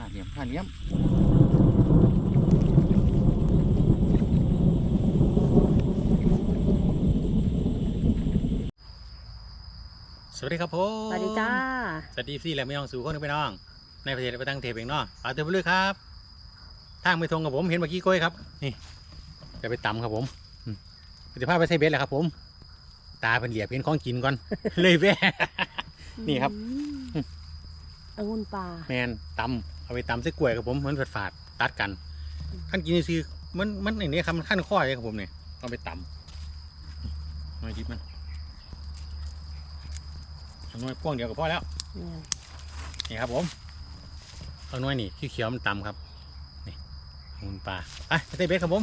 ผ้าเหลี่ยมผ้าเหลี่ยมสวัสดีครับผมสวัสดีจ้า สวัสดีพี่และไม่น้องสู่คนไปน้อง ในประเทศไปตั้งเทปเองเนาะปลาเตือนไปเลยครับ ทางไปทงกับผมเห็นเมื่อกี้ก้อยครับ นี่จะไปตำครับผมอืมจะพาไปใส่เบ็ดแหละครับผม ตาเป็นเหลียบเห็นของกินก่อน เลยแว่นี่ครับอืมองุ่นปลาแมนตำ เอาไปตำใส่กล้วยครับผมมันฝาดๆตัดกันขั้นกินซื้อๆมันมันอย่างนี้ครับมันขั้นข้อเลยครับผมเนี่ยเอาไปตำหน่อยดิบมันเอาหน่อยพ่วงเดียวก็พอแล้วเนี่ยนี่ครับผมเอาหน่อยนี่ที่เขียวๆมันตำครับนี่มูลปลาไปไปเตะเบ็ดครับผม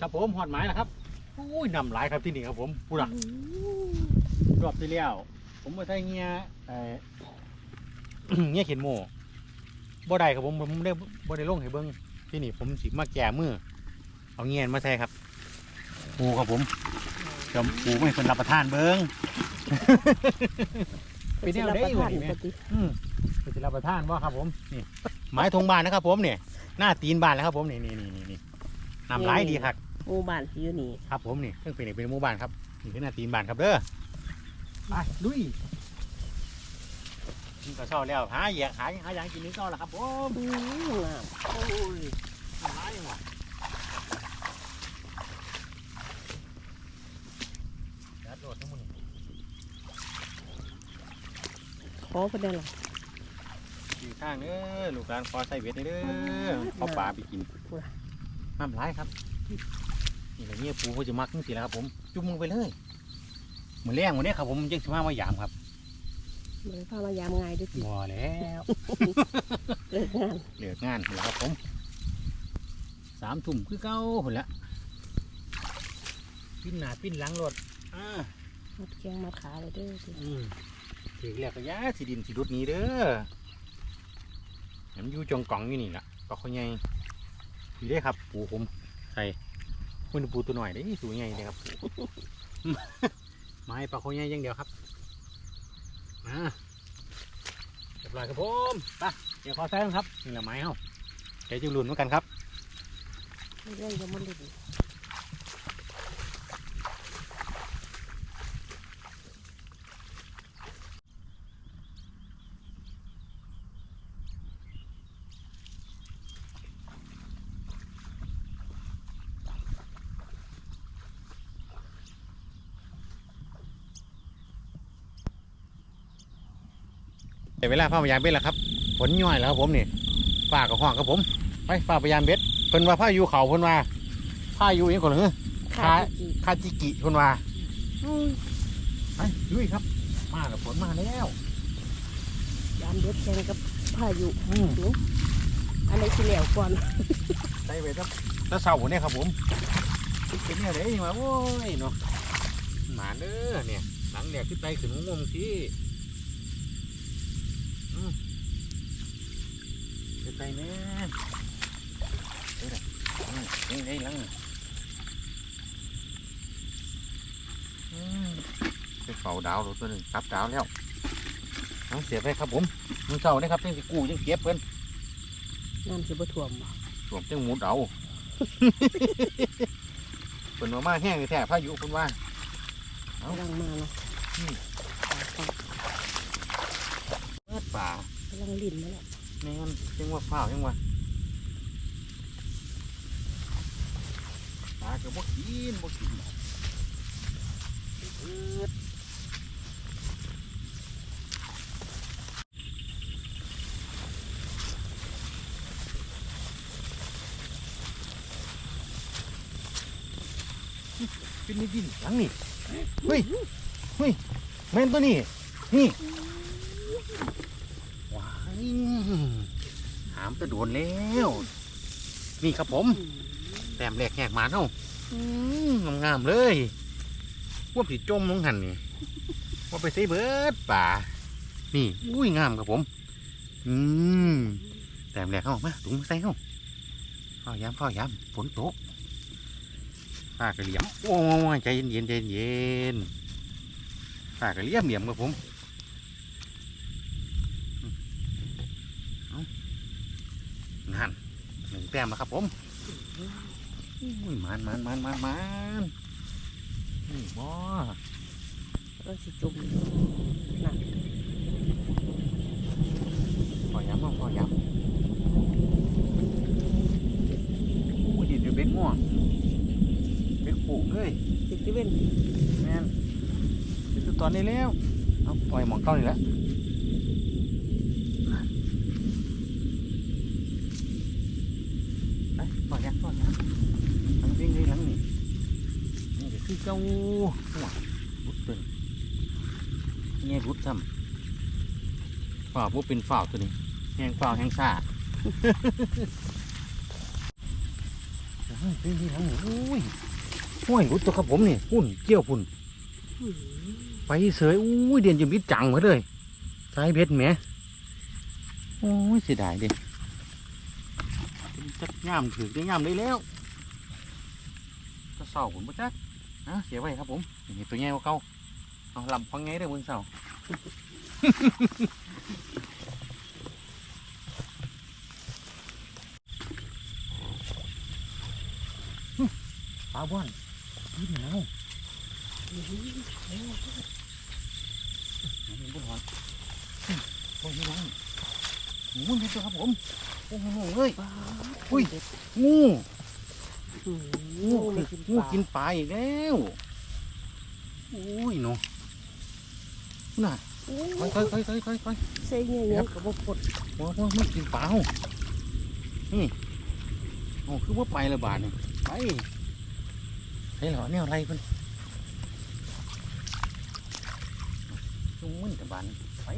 ครับผมหอดหมายแล้วครับอุ้ยนำหลายครับที่นี่ครับผมพูดอะอืมรอบที่แล้วผมไปใส่เงี้ย เอ่อเงี้ยเขียนโม่บ่ได้ครับผมผมได้บ่ได้ลงให้เบิ้งที่นี่ผมสิมาแก่มือเอาเงี้ยมาใส่ครับปูครับผมจอมปูไม่คนรับประทานเบิ้งเป็นแนวได้อยู่นี่แม่ปกติอืมเป็นสิรับประทานว่าครับผมนี่ไม้ธงบานนะครับ ผมเนี่ยหน้าตีนบานแล้วครับผมนี่นี่นี่นี่นี่นำร้ายดีครับหมู่บ้านอยู่นี่ครับผมนี่เครื่องเป็นนี่เป็นหมู่บ้านครับนี่คือหน้าตีนบ้านครับเด้อไปลุย กินข้าวเช้าแล้วหาแยกหาหาอย่างกินนิดหน่อยละครับผมอืมงามโอ้ยหาอย่างวะจัดโหลดทั้งหมดนี่ขอไปได้หรออยู่ข้างเด้อลูกหลานคอใส่เบ็ดนี่เด้อเอาปลาไปกินน้ำร้ายครับนี่แหละเนี่ยปูเขาจะมักจังสิแหล้วครับผม จุ่มมือไปเลยเหมือนแรงวันนี้ครับผมยังสิมามายามครับ เลยพามายามง่ายด้วยสิบ่แล้วเลิกงานเลือกงานเหรอครับผมสามทุ่มคือเก้าคนละปิ้นหน้าปิ้นหลังรถอ่ามัดแข้งมัดขาเลยเด้อสิอืมถือแล้วก็ย้าสีดินสีดุดหนี้เด้อเห็นมันอยู่จงกล่องอยู่นี่ล่ะปลาเขาใหญ่อยู่ได้ครับ ปูผมใส่มันปูตัวหน่อยได้สูงใหญ่เลยครับปู ไม้ปลาเขาใหญ่อย่างเดียวครับอ่าเรียบร้อยครับผมไปเดี๋ยวขอแซงครับนี่แหละไม้เฮาเดี๋ยวจะลุ้นเหมือนกันครับเรื่องยังมันเล่น แต่เวลาฟ้าพยายามเบ็ดแล้วครับฝนย่อยแล้วครับผมนี่ฝ้ากับห้องครับผมไปฝ้าพยายามเบ็ดเพิ่นว่าผ้าอยู่เขาเพิ่นว่าผ้าอยู่เองคนเหรอขาคาจิกิเพิ่นว่าอืมไปลุยครับ มาแล้วฝนมาแล้วยามเด็ดแข่งกับพายุอืมอันไหนสิเหลวก่อนใส่ไปครับแล้วเสาเนี่ยครับผมเป็นเนี่ยเด้มาโอ้ยเนาะหมาเด้อเนี่ยหลังแดกขึ้นไปขึ้นงงๆสิ ไปไปแม่เด้ออืมนี่ได้หลังอืมไปเฝ้าดาวรถตัวหนึ่งตับดาวแล้วน้องเสียไปครับผมมึงเศร้าเนี่ยครับยังสิกู้ยังเก็บเพิ่นน้ำสิบ่ท่วมบ่รวมจังหมุดเอาเพิ่นมามาแห้งแท้พายุเพิ่นว่าเอ้ากำลังมาเนาะเปิดป่ากำลังลิ้นมาแล้ว แม่นยังว่าฝ้าวยังว่าปลาก็บ่กินบ่กินเอิ้ดเป็นนี่ดินหลังนี่เฮ้ยเฮ้ยแม่นตัวนี้นี่ หามไปโดนแล้ว นี่ครับผมแต้มแรกแหกมาเนาอืมงามๆเลยพวกผีจมลงหันนี่ว่าไปใส่เบิดป่านี่อุ้ยงามครับผม อืมแต้มแรกเข้ามาถุงมาใส่เข้าฝ้ายามเฝ้ายามฝนตกฝ้ากระเหลี่ยมโอ้ยใจเย็นเย็นๆใจเย็นฝ้ากระเหลี่ยมเหลี่ยมครับผม แต้มแล้วครับผมอุ้ยมันมันมันมันมันนี่บ่ก็สิจุ่มน่ะพอย้ำบ่พอย้ำอุ้ยดินอยู่เบ็ดม่วงเบ็ดปลูกเลยติดที่เว้นแม่นคือตอนนี้แล้วเอาปล่อยหมองเก้านี่แหละ ไปปล่อยักปล่อยยักหลังเด้งเลยหลังนี่นี่ก็คือเก้าหัวรุดเป็นเงี้ยรุดซ้ำฝ่าพวกเป็นฝ่าตัวนี้แหงฝ่าแหงซ่าหลังเด้งเลยหลังนี่อุ้ยห้วยรุดตัวครับผมนี่หุ่นเกี่ยวพุ่นไปเสยอุ้ยเดียนจะมิดจังมาเลยสายเพชรแหมโอ้ยเสียดายดิ จักย่ามถือได้ย่ามได้แล้วก็เศร้าผมปะจ๊ะนะเสียไว้ครับผมนี่ตัวใหญ่กว่าเขาเอาลำพังไงเด้อมึงเศร้าปลาบ้อนยืดหนาวอื้อนี่มันบุญหอนโอ้ยน้องงูนี่ตัวครับผม โอ้โหเอ้ยปลาอุ้ยเด็ดงูอื้องูไม่คือกินงูปลากินปลาอีกแล้วอุ้ยเนาะน่ะโอ้ค่อยค่อยค่อยค่อยค่อยค่อยใส่เงี้ยยังกับบ่ปลดว้าวว้าวมันกินปลาเฮานี่โอ้คือว่าไปละบาทนี่ไปใช่เหรอเนี่ยอะไรเพิ่นจุ้งมันกับบานไป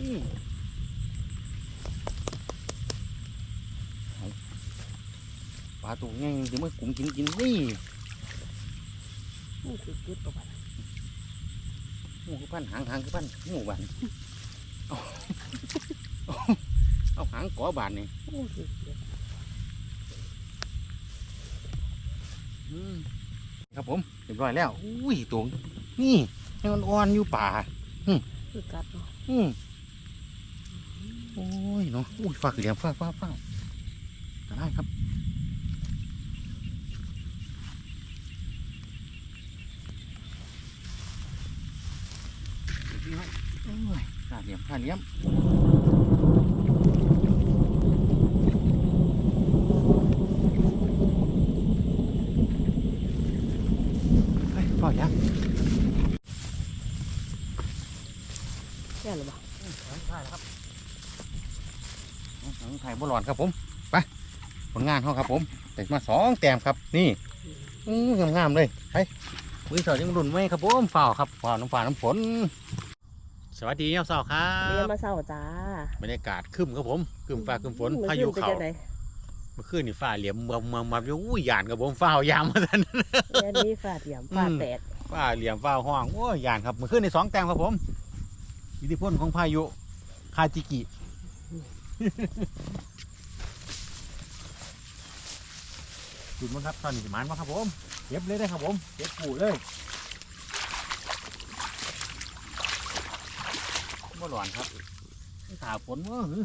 เอาปลาตัวใหญ่เดี๋ยวมันกุ้งกินกินนี่นี่คือจุดประมาณงูคือพันหางหางคือพันงูบานเอาเอาเอาหางก่อบานนี่โอ้คือเด็ดอืมครับผมเรียบร้อยแล้ว อุ้ยตัวนี่ยังอ่อนๆอยู่ป่าคือกัดเนาะอืมโอ้ยเนาะอุ้ยฝากเหลี่ยมฝากฝากฝากได้ครับโอ้ ยฝากเหลี่ยมฝากเหลี่ยมเฮ้ยฝากยังแค่หรือเปล่าถ่ายแล้วครับถ่ายบอลลอนครับผม ไป ผลงานเขาครับผมแต่มาสองแต้มครับ นี่อื้องามๆเลยไปมือสอดยังรุ่นไหมครับผมฝ่าวครับฝ่าวน้ำฝ่าน้ำฝน สวัสดีเจ้าสาวครัเรียนบมาเศร้าจ้าบรรยากาศครึ้มครับผมครึ้มฟ้าครึ้มฝนมื้อพายุขึ้นเขาไปจังใดเมื่อคืนนี่ฟ้าเหลี่ยมเมืองเมืองมาอยู่อุ้ยหยานครับผมฟ้าวยามมาทันแค่นี้ฟาดเหลี่ยมฟาดอืมแตกฟ้าเหลี่ยมฟ้าห้องโอ้ยหยานครับเมื่อคืนนี่สองแต้มครับผมอิทธิพลของพายุคาจิกิ จุดมั้งครับตอนนี้สิหมันมาครับผมเก็บเลยได้ครับผมเก็บปูเลย บ่หลอนครับถาฝนว่าหือ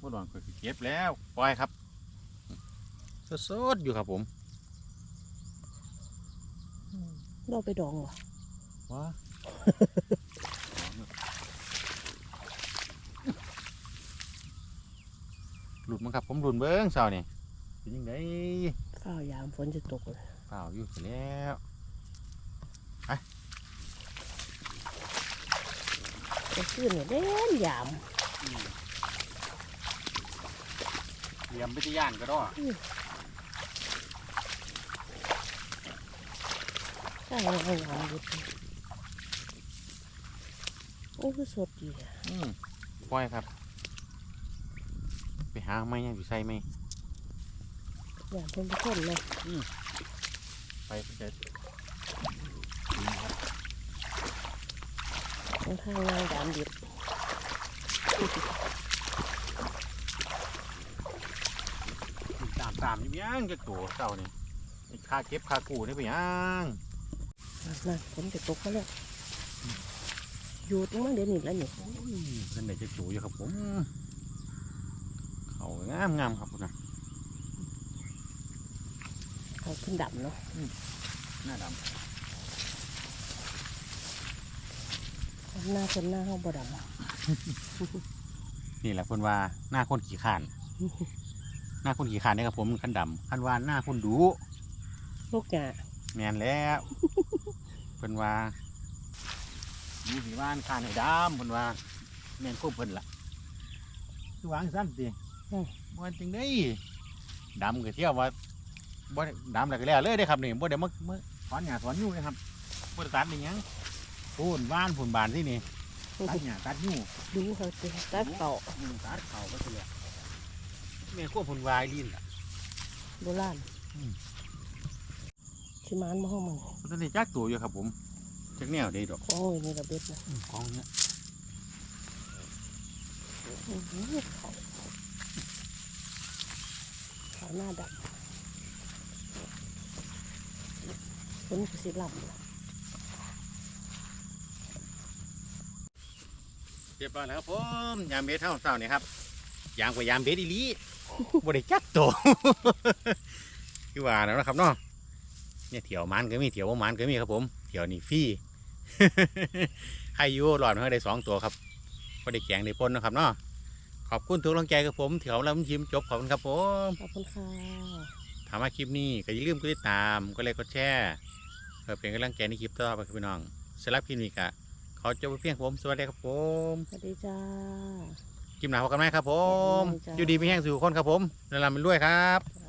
บ่หลอนก็สิเก็บแล้วปล่อยครับสดๆอยู่ครับผมเราไปดองวะว้าหลุดมั้งครับผมหลุดเบิ้งเสานี่เป็นยังไงข้าวยามฝนจะตกเลยเปล่าอยู่เสร็จแล้ว จะขึ้นเนี่ยเด่นยามเหลี่ยมไปที่ย่านก็ได้ใช่เอายามหยุดเลยโอ้คือสดดีอะอืมปล่อยครับ ไปหาไม้ยังอยู่ใส่ไหมยามเป็นคนเลยไปไปเจ อทางทางนางยามหยุดตามตามนี่ยังจะตัวเสานี่ไอ้ค่าเก็บค่ากู้นี่ไปยังนั่นฝนจะตกมาแล้วหยุดมาเดี๋ยวนี้แล้วนี่อุ้ยเพิ่นได้จะจูอยู่ครับผมเขางามงามๆครับคุณนะเขาขึ้นดำเนาะหน้าด หน้าคนหน้าเขาบ่ดำำนี่แหละคนว่าหน้าคนขี่ขาน หน้าคนขี่ขานเนี่ยครับผมคันดำคันว่าหน้าคนดูลูกหยาแมนแล้วเพิ่นว่าดูสีว่านขานให้ดำเพิ่นว่าแมนควบเพิ่นล่ะคือวางสั้นสิบ่จริงได้ดำก็เที่ยวว่าบ่ได้ดำแล้วก็แล้วเลยเด้อครับนี่บ่ได้มามาถอนหญ้าถอนยุ่งเลยครับบ่ได้ตัดอีหยัง พูนว่านพูนบานที่นี่ตัดหญ้าตัดยุ่งดูเขาเต็มตัดเก่าอืมตัดเข่าก็เสียแม่ควบพูนวายลิ้นล่ะโบราณอืมชิมานมาห้องมันมันต้องได้จักตัวอยู่ครับผมจักแนวได้ดอกโอ้ยนี่ระเบิดนะกองเนี้ยอื้อหือเขาเขาหน้าดำคนก็สิลำล่ะ เรียบร้อยแล้วครับผมยามเบ็ดเท่าเท่านี่ครับยางกว่ายามเบ็ดอีหลีบ่ได้จักตัวคือว่าแล้วนะครับเนาะเนี่ยเถียวมันก็มีเถียวบ่มันก็มีครับผมเถียวนี่ฟรีใครอยู่หลอดมาได้สองตัวครับก็ได้แกงได้ปนนะครับเนาะขอบคุณทุกกำลังใจครับผมเถียวแล้วมันชิมจบขอบคุณครับผมขอบคุณค่ะถามว่าคลิปนี้ก็อย่าลืมกดติดตามก็เลยกดแชร์เพื่อเป็นกำลังใจในคลิปต่อไปครับพี่น้องสำหรับคลิปนี้ก็ ขอจบไปเพียงผมสวัสดีครับผมสวัสดีจ้าคลิปหน้าพบกันไหมครับผมจ้าอยู่ดีไม่แห้งสู่คนครับผมแล้วลำไปด้วยครับจ้า